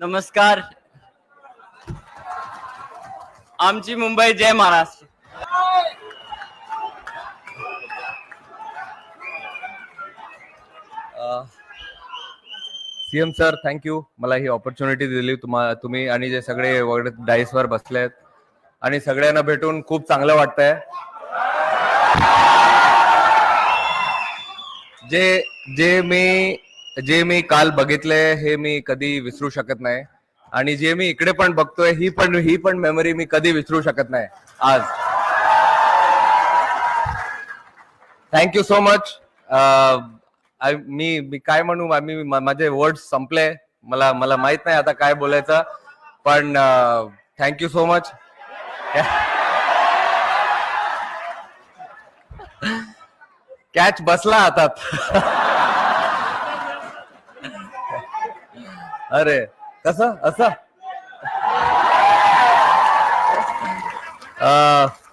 नमस्कार. आमची Mumbai Jai Maharashtra. CM sir thank you मला ही ऑपॉर्च्युनिटी दिली तुम्हा तुम्ही आणि जे सगळे वगैरे डाईसवर आहेत. आणि सगळ्यांना भेटून खूप चांगलं वाटतंय. जे जे मी जे मी काल बघितले हे मी कधी विसरू शकत नाही. आणि जे मी इकडे पण बघतोय ही पण ही पण मेमरी मी कधी विसरू शकत नाही. आज. थँक्यू सो मच मी मी काय म्हणू मी माझे वर्ड संपले. मला मला माहीत नाही आता काय बोलायचं. पण थँक्यू सो मच कॅच बसला हातात. अरे कसं? असं?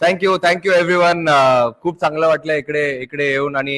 थँक्यू थँक्यू एव्हरीवन खूप चांगलं वाटलं इकडे इकडे येऊन आणि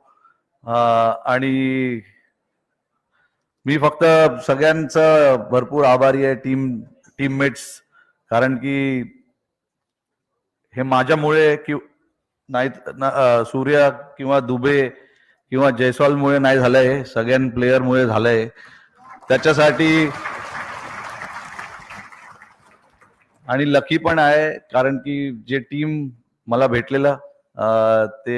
आणि मी फक्त सगळ्यांचं भरपूर आभारी आहे टीम टीममेट्स कारण की हे माझ्यामुळे कि नाही न- सूर्य किंवा दुबे किंवा जयस्वालमुळे नाही झालंय हे सगळ्यां प्लेयरमुळे झालंय. त्याच्यासाठी आणि लकी पण आहे कारण की जे टीम मला भेटलेलं ते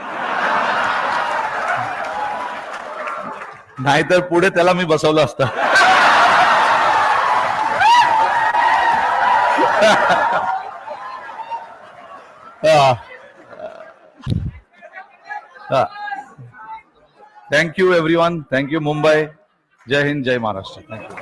नाहीतर पुढे त्याला मी बसवलं असतं. Thank you every one thank you Mumbai Jai Hind Jai Maharashtra thank you